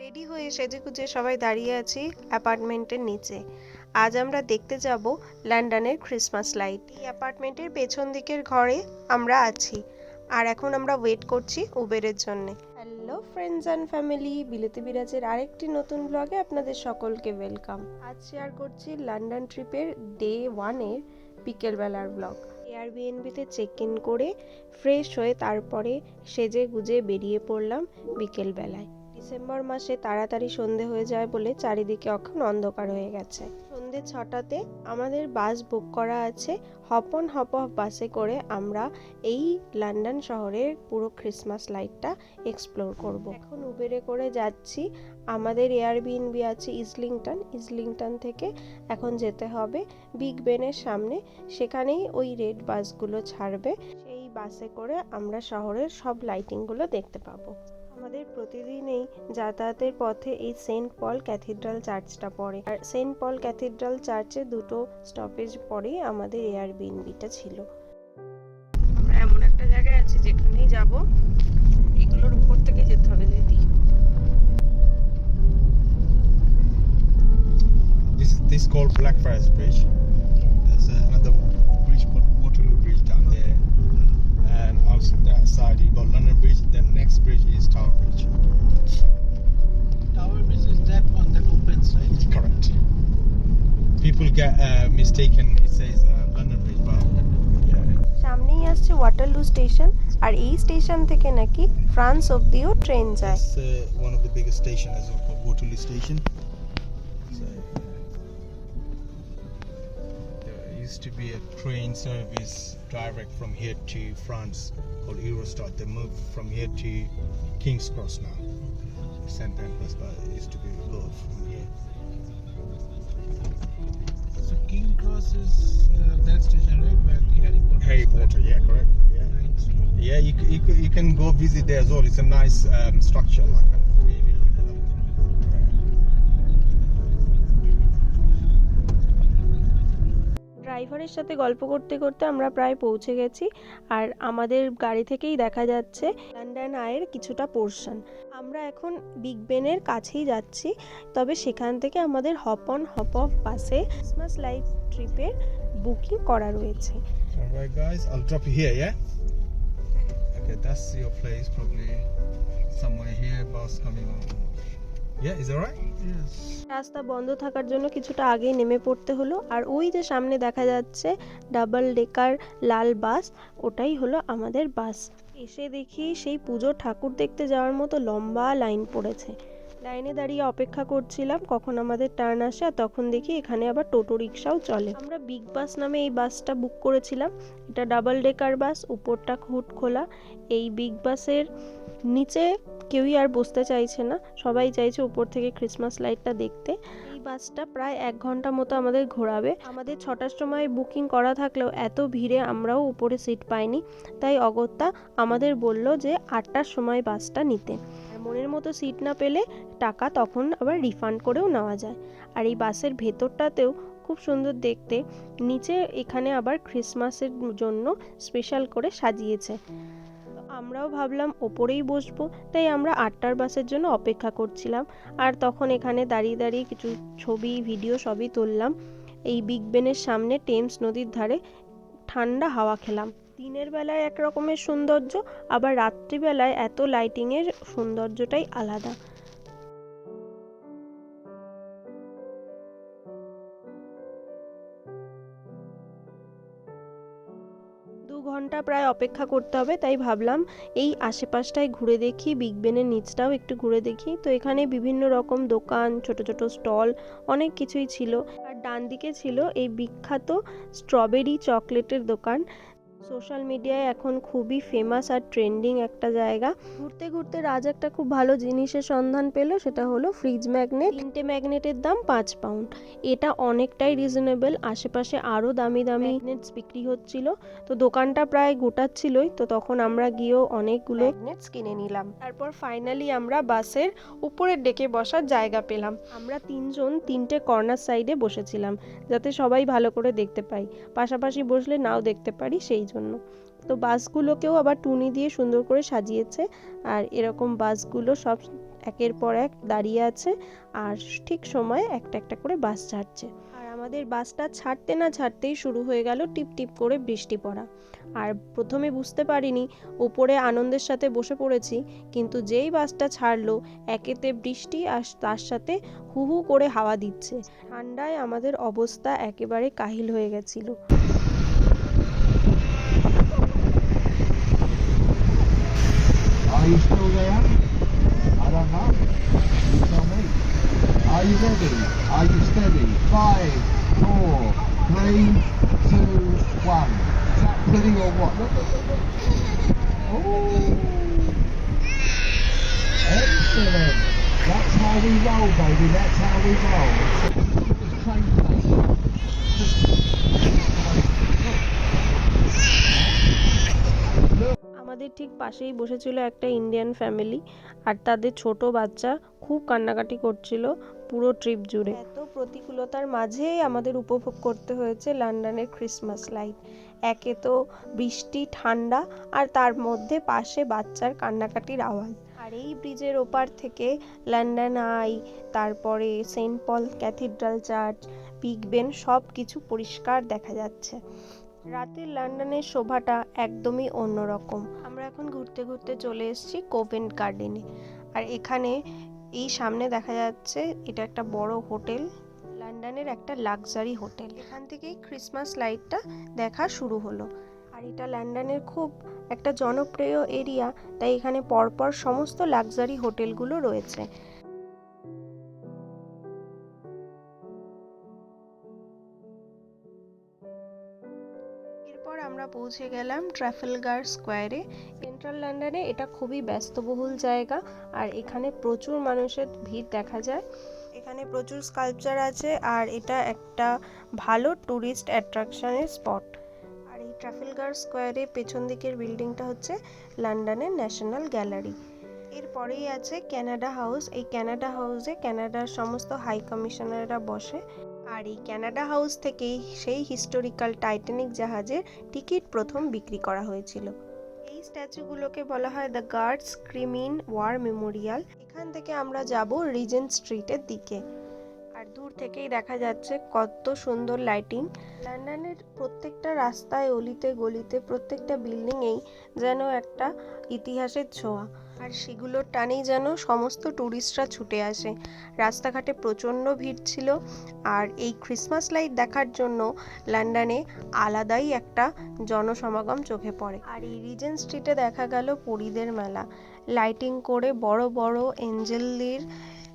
Ready হয়ে সেজেগুজে সবাই দাঁড়িয়ে আছি অ্যাপার্টমেন্টের নিচে। আজ আমরা দেখতে যাব লন্ডনের ক্রিসমাস লাইট। এই অ্যাপার্টমেন্টের পেছন দিকের ঘরে আমরা আছি। আর এখন আমরা ওয়েট করছি উবেরের জন্য। হ্যালো ফ্রেন্ডস অ্যান্ড ফ্যামিলি বিলেতে বিরাজের আরেকটি নতুন ব্লগে আপনাদের সকলকে ওয়েলকাম আজ শেয়ার করছি লন্ডন ট্রিপের ডে ওয়ানের বিকেলবেলার ব্লগ এয়ারবিএনবিতে চেক ইন করে ফ্রেশ হয়ে তারপরে সেজে গুজে বেরিয়ে পড়লাম বিকেলবেলায়। ডিসেম্বর মাসে তাড়াতাড়ি সন্ধে হয়ে যায় বলে চারিদিকে এখন অন্ধকার হয়ে গেছে। সন্ধে ছটাতে আমাদের বাস বুক করা আছে। হপন হপ অফ বাসে করে আমরা এই লন্ডন শহরের পুরো ক্রিসমাস লাইটটা এক্সপ্লোর করব। এখন উবেরে করে যাচ্ছি। আমাদের এয়ারবিএনবি আছে ইসলিংটন। ইসলিংটন থেকে এখন যেতে হবে বিগ বেনের সামনে। সেখানেই ওই রেড বাসগুলো ছাড়বে। সেই বাসে করে আমরা শহরের সব লাইটিংগুলো দেখতে পাবো। আমাদের প্রতিদিনই যাতায়াতের পথে এই সেন্ট পল ক্যাথিড্রাল চার্চটা পড়ে। আর সেন্ট পল ক্যাথিড্রাল চার্চে দুটো স্টপেজ পরেই আমাদের এয়ার এয়ারবিএনবিটা ছিল। আমরা এমন একটা জায়গায় আছি যেখানেই যাব এগুলোর উপর থেকে যেতে হবে দিদি। This this is called Blackfriars Bridge. Side you got London Bridge. Then next bridge is Tower Bridge. Tower Bridge is that one that opens, right? Correct. People get uh, mistaken. It says uh, London Bridge, but yeah. সামনেই আসছে Waterloo station আর এই station থেকে নাকি France অব্দিও train যায় It's uh, one of the biggest stations as well called Waterloo Station. Train service direct from here to France called Eurostar. They moved from here to King's Cross now. St. Pancras, but it used to be go from here. So King Cross is uh, that station, right? Where the Harry Potter. Harry Potter, yeah, correct. Yeah, yeah. You, you, you can go visit there as well. It's a nice um, structure, like a really. ড্রাইভারের সাথে গল্প করতে করতে আমরা প্রায় পৌঁছে গেছি আর আমাদের গাড়ি থেকেই দেখা যাচ্ছে লন্ডন আয়ের কিছুটা পোর্শন আমরা এখন বিগ বেনের কাছেই যাচ্ছি তবে সেখান থেকে আমাদের হপ অন হপ অফ বাসে ক্রিসমাস লাইফ ট্রিপের বুকিং করা রয়েছে Alright, guys, I'll drop you here, yeah? Okay, that's your place, probably somewhere here, bus coming on. রাস্তা বন্ধ থাকার জন্য কিছুটা আগেই নেমে পড়তে হলো, আর ওই যে সামনে দেখা যাচ্ছে ডাবল ডেকার লাল বাস, ওটাই হলো আমাদের বাস। এসে দেখি সেই পুজো ঠাকুর দেখতে যাওয়ার মতো লম্বা লাইন পড়েছে। লাইনে দাঁড়িয়ে অপেক্ষা করছিলাম কখন আমাদের টার্ন আসে, আর তখন দেখি এখানে আবার টোটো রিক্সাও চলে। আমরা বিগ বাস নামে এই বাসটা বুক করেছিলাম। এটা ডাবল ডেকার বাস, উপরটা হুট খোলা। এই বিগ বাসের নিচে কেউই আর বসতে চাইছে না। সবাই চাইছে উপর থেকে ক্রিসমাস লাইটটা দেখতে। এই বাসটা প্রায় এক ঘণ্টা মতো আমাদের ঘোরাবে। আমাদের ছটার সময় বুকিং করা থাকলেও এত ভিড়ে আমরাও উপরে সিট পাইনি। তাই অগত্যা আমাদের বলল যে আটটার সময় বাসটা নিতে। মনের মতো সিট না পেলে টাকা তখন আবার রিফান্ড করেও নেওয়া যায়। আর এই বাসের ভেতরটাতেও খুব সুন্দর দেখতে। নিচে এখানে আবার ক্রিসমাসের জন্য স্পেশাল করে সাজিয়েছে। আমরাও ভাবলাম ওপরেই বসবো, তাই আমরা আটটার বাসের জন্য অপেক্ষা করছিলাম। আর তখন এখানে দাঁড়িয়ে দাঁড়িয়ে কিছু ছবি, ভিডিও সবই তুললাম। এই বিগ বেনের সামনে টেমস নদীর ধারে ঠান্ডা হাওয়া খেলাম। দিনের বেলায় এক রকমের সৌন্দর্য, আবার রাত্রিবেলায় এত লাইটিংয়ের সৌন্দর্যটাই আলাদা। প্রায় অপেক্ষা করতে হবে, তাই ভাবলাম এই আশেপাশটায় ঘুরে দেখি বিগ বেনের নিচটাও একটু ঘুরে দেখি। তো এখানে বিভিন্ন রকম দোকান, ছোট ছোট স্টল, অনেক কিছুই ছিল। আর ডান দিকে ছিল এই বিখ্যাত স্ট্রবেরি চকলেটের দোকান। সোশ্যাল মিডিয়ায় এখন খুবই ফেমাস আর ট্রেন্ডিং একটা জায়গা। ঘুরতে ঘুরতে রাজ একটা খুব ভালো জিনিসের সন্ধান পেল, সেটা হলো ফ্রিজ ম্যাগনেট তিনটে ম্যাগনেটের দাম পাঁচ পাউন্ড এটা অনেকটাই রিজনেবল আশেপাশে আরও দামি দামি ম্যাগনেটস বিক্রি হচ্ছিল। তো দোকানটা প্রায় গোটাচ্ছিলই, তো তখন আমরা গিয়েও অনেকগুলো ম্যাগনেটস কিনে নিলাম। তারপর ফাইনালি আমরা বাসের উপরের ডেকে বসার জায়গা পেলাম। আমরা তিনজন তিনটে কর্নার সাইডে বসেছিলাম, যাতে সবাই ভালো করে দেখতে পাই। পাশাপাশি বসলে নাও দেখতে পারি, সেই জন্য। তো বাসগুলোকেও আবার টুনি দিয়ে সুন্দর করে সাজিয়েছে। আর এরকম বাসগুলো সব একের পর এক দাঁড়িয়ে আছে আর ঠিক সময়ে একটা একটা করে বাস ছাড়ছে আর আমাদের বাসটা ছাড়তে না ছাড়তেই শুরু হয়ে গেল টিপ টিপ করে বৃষ্টি পড়া। আর প্রথমে বুঝতে পারিনি ওপরে আনন্দের সাথে বসে পড়েছি, কিন্তু যেই বাসটা ছাড়লো একেতে বৃষ্টি আর তার সাথে হু হু করে হাওয়া দিচ্ছে। ঠান্ডায় আমাদের অবস্থা একেবারে কাহিল হয়ে গেছিল। Are you still there? I don't know. You tell me. Are you ready? Are you steady? Five, four, three, two, one. Is that pretty or what? Look, look, look, look. Oh. Excellent. That's how we roll, baby. That's how we roll. Just train আমাদের ঠিক পাশেই বসেছিল একটা Indian family আর তাদের ছোট বাচ্চা খুব কান্নাকাটি করছিল পুরো ট্রিপ জুড়ে। এত প্রতিকূলতার মাঝেই আমাদের উপভোগ করতে হয়েছে লন্ডনের ক্রিসমাস লাইট একে তো বৃষ্টি, ঠান্ডা, আর তার মধ্যে পাশে বাচ্চার কান্নাকাটির আওয়াজ। আর এই ব্রিজের ওপার থেকে লন্ডন আই তারপরে Saint Paul Cathedral church Big Ben সব কিছু পরিষ্কার দেখা যাচ্ছে। রাতের লন্ডনের শোভাটা একদমই অন্যরকম। আমরা এখন ঘুরতে ঘুরতে চলে এসেছি কোভেন্ট গার্ডেনে। আর এখানে এই সামনে দেখা যাচ্ছে এটা একটা বড় হোটেল, লন্ডনের একটা লাক্সারি হোটেল। এখান থেকেই ক্রিসমাস লাইটটা দেখা শুরু হলো। আর এটা লন্ডনের খুব একটা জনপ্রিয় এরিয়া, তাই এখানে পরপর সমস্ত লাক্সারি হোটেলগুলো রয়েছে। এরপর আমরা পৌঁছে গেলাম ট্রাফেলগার স্কোয়ারে। সেন্ট্রাল লন্ডনে এটা খুবই ব্যস্তবহুল জায়গা আর এখানে প্রচুর মানুষের ভিড় দেখা যায়। এখানে প্রচুর স্কাল্পচার আছে আর এটা একটা ভালো ট্যুরিস্ট অ্যাট্রাকশনের স্পট। আর এই ট্রাফেলগার স্কোয়ারে পেছন দিকের বিল্ডিংটা হচ্ছে লন্ডনের ন্যাশনাল গ্যালারি। এরপরেই আছে ক্যানাডা হাউস। এই ক্যানাডা হাউসে ক্যানাডার সমস্ত হাই কমিশনাররা বসে। আর এই ক্যানাডা হাউস থেকেই সেই হিস্টোরিক্যাল টাইটানিক জাহাজের টিকিট প্রথম বিক্রি করা হয়েছিল। এই স্ট্যাচুগুলোকে বলা হয় the guards Crimean war memorial এখান থেকে আমরা যাব রিজেন্ট স্ট্রিটের দিকে। আর দূর থেকেই দেখা যাচ্ছে কত সুন্দর লাইটিং লন্ডনের প্রত্যেকটা রাস্তায় অলিতে গলিতে প্রত্যেকটা বিল্ডিংয়েই যেন একটা ইতিহাসের ছোঁয়া। আর সেগুলোর টানেই যেন সমস্ত ট্যুরিস্টরা ছুটে আসে। রাস্তাঘাটে প্রচণ্ড ভিড় ছিল আর এই ক্রিসমাস লাইট দেখার জন্য লন্ডনে আলাদাই একটা জনসমাগম চোখে পড়ে। আর এই রিজেন্ট স্ট্রিটে দেখা গেল পরীদের মেলা। লাইটিং করে বড় বড় এঞ্জেলদের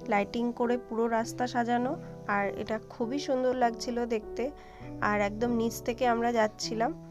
লাইটিং করে পুরো রাস্তা সাজানো আর এটা খুবই সুন্দর লাগছিল দেখতে। আর একদম নিচ থেকে আমরা যাচ্ছিলাম।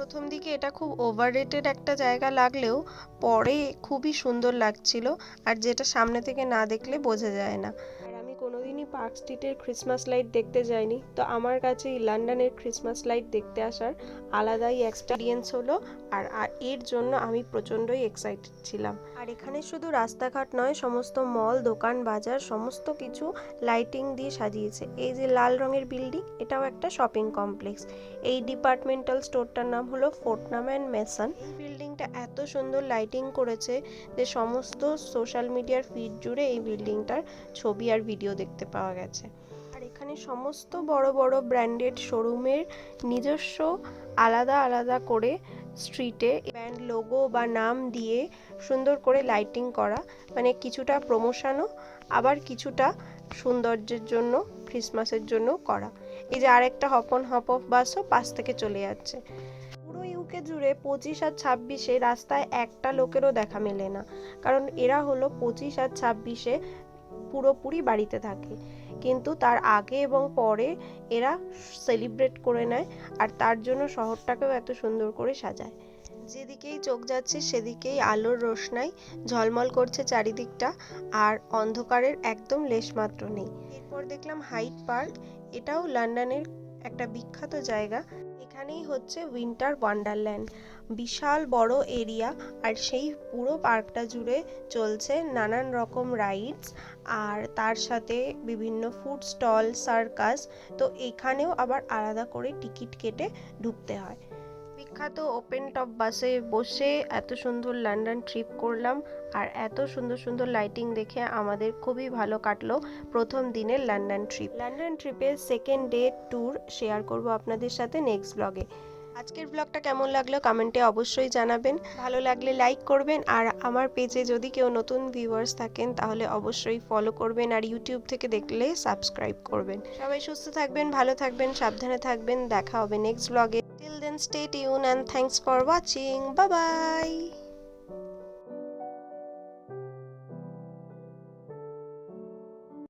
প্রথম দিকে এটা খুব ওভাররেটেড একটা জায়গা লাগলেও পরে খুবই সুন্দর লাগছিল আর যেটা সামনে থেকে না দেখলে বোঝা যায় না। আর আমি কোনোদিনই পার্ক স্ট্রিটের ক্রিসমাস লাইট দেখতে যাইনি। তো আমার কাছে লন্ডনের ক্রিসমাস লাইট দেখতে আসার আলাদাই এক্সপিরিয়েন্স হলো আর আর এর জন্য আমি প্রচণ্ডই এক্সাইটেড ছিলাম। আর এখানে শুধু রাস্তাঘাট নয়, সমস্ত মল, দোকান, বাজার, সমস্ত কিছু লাইটিং দিয়ে সাজিয়েছে। এই যে লাল রঙের বিল্ডিং এটাও একটা শপিং কমপ্লেক্স এই ডিপার্টমেন্টাল স্টোরটার নাম হলো ফোর্টনাম অ্যান্ড মেসন বিল্ডিংটা এত সুন্দর লাইটিং করেছে যে সমস্ত সোশ্যাল মিডিয়ার ফিড জুড়ে এই বিল্ডিংটার ছবি আর ভিডিও দেখতে পাওয়া গেছে। আর এখানে সমস্ত বড় বড় ব্র্যান্ডেড শোরুমের নিজস্ব আলাদা আলাদা করে স্ট্রিটে ব্র্যান্ড লোগো বা নাম দিয়ে সুন্দর করে লাইটিং করা মানে কিছুটা প্রমোশনও আবার কিছুটা সৌন্দর্যের জন্য ক্রিসমাসের জন্য করা। এই যে আরেকটা হপন হপ অফ বাসও পাশ থেকে চলে যাচ্ছে। পুরো ইউকে জুড়ে পঁচিশ আর ছাব্বিশে রাস্তায় একটা লোকেরও দেখা মেলে না। কারণ এরা হলো পঁচিশ আর ছাব্বিশে পুরোপুরি বাড়িতে থাকে। কিন্তু তার আগে এবং পরে এরা সেলিব্রেট করে নেয় আর তার জন্য শহরটাকেও এত সুন্দর করে সাজায়। যেদিকেই চোখ যাচ্ছে সেদিকেই আলোর রোশনাই ঝলমল করছে চারিদিকটা আর অন্ধকারের একদম লেশমাত্র নেই। এরপর দেখলাম হাইট পার্ক, এটাও লন্ডনের একটা বিখ্যাত জায়গা। এখানেই হচ্ছে উইন্টার ওয়ান্ডারল্যান্ড। বিশাল বড় এরিয়া আর সেই পুরো পার্কটা জুড়ে চলছে নানান রকম রাইডস আর তার সাথে বিভিন্ন ফুড স্টল, সার্কাস। তো এখানেও আবার আলাদা করে টিকিট কেটে ঢুকতে হয়। বিখ্যাত ওপেন টপ বাসে বসে এত সুন্দর লন্ডন ট্রিপ করলাম আর এত সুন্দর সুন্দর লাইটিং দেখে আমাদের খুবই ভালো কাটলো প্রথম দিনের লন্ডন ট্রিপ লন্ডন ট্রিপের সেকেন্ড ডে ট্যুর শেয়ার করব আপনাদের সাথে নেক্সট ব্লগে আজকের ব্লগটা কেমন লাগল কমেন্টে অবশ্যই জানাবেন। ভালো লাগলে লাইক করবেন আর আমার পেজে যদি কেউ নতুন ভিউয়ার্স থাকেন তাহলে অবশ্যই ফলো করবেন আর ইউটিউব থেকে দেখলে সাবস্ক্রাইব করবেন। সবাই সুস্থ থাকবেন, ভালো থাকবেন, সাবধানে থাকবেন। দেখা হবে নেক্সট ব্লগে Till then, stay tuned and thanks for watching. Bye bye.